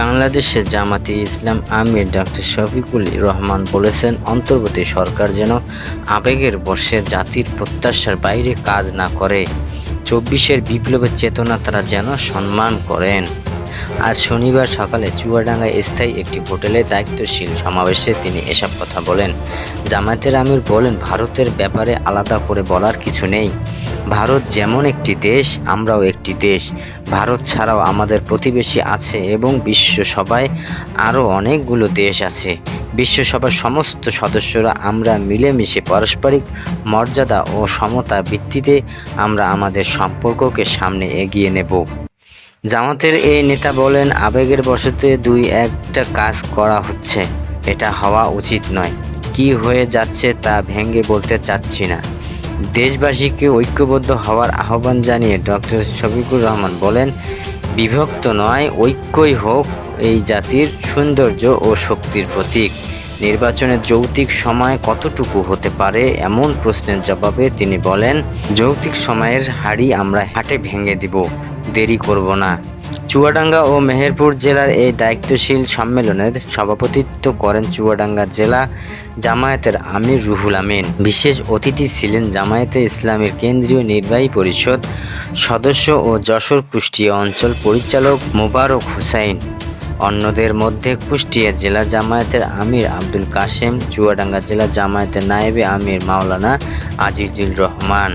বাংলাদেশে জামাতে ইসলাম আমির ডক্টর শফিকুল রহমান বলেছেন, অন্তর্বর্তী সরকার যেন আবেগের বশে জাতির প্রত্যাশার বাইরে কাজ না করে। চব্বিশের বিপ্লবের চেতনা তারা যেন সম্মান করেন। আজ শনিবার সকালে চুয়াডাঙ্গায় স্থায়ী একটি হোটেলে দায়িত্বশীল সমাবেশে তিনি এসব কথা বলেন। জামায়াতের আমির বলেন, ভারতের ব্যাপারে আলাদা করে বলার কিছু নেই। ভারত যেমন একটি দেশ, আমরাও একটি দেশ। ভারত ছাড়াও আমাদের প্রতিবেশী আছে এবং বিশ্ব সভায় আরও অনেকগুলো দেশ আছে। বিশ্বসভার সমস্ত সদস্যরা আমরা মিলেমিশে পারস্পরিক মর্যাদা ও সমতা ভিত্তিতে আমরা আমাদের সম্পর্ককে সামনে এগিয়ে নেব। জামাতের এই নেতা বলেন, আবেগের বশতে দুই একটা কাজ করা হচ্ছে। এটা হওয়া উচিত নয়। কি হয়ে যাচ্ছে তা ভেঙে বলতে চাচ্ছি না। দেশবাসীকে ঐক্যবদ্ধ হওয়ার আহ্বান জানিয়ে ডক্টর শফিকুর রহমান বলেন, বিভক্ত নয়, ঐক্যই হোক এই জাতির সৌন্দর্য ও শক্তির প্রতীক। নির্বাচনের যৌক্তিক সময় কতটুকু হতে পারে এমন প্রশ্নের জবাবে তিনি বলেন, যৌক্তিক সময়ের হাড়ি আমরা হাটে ভেঙে দিব, দেরি করব না। চুয়াডাঙ্গা ও মেহেরপুর জেলার এই দায়িত্বশীল সম্মেলনের সভাপতিত্ব করেন চুয়াডাঙ্গা জেলা জামায়াতের আমির রুহুল আমিন। বিশেষ অতিথি ছিলেন জামায়াতে ইসলামের কেন্দ্রীয় নির্বাহী পরিষদ সদস্য ও যশোর কুষ্টিয়া অঞ্চল পরিচালক মোবারক হুসাইন। অন্যদের মধ্যে কুষ্টিয়া জেলা জামায়াতের আমির আব্দুল কাশেম, চুয়াডাঙ্গা জেলা জামায়াতের নায়েবে আমির মাওলানা আজিজুল রহমান।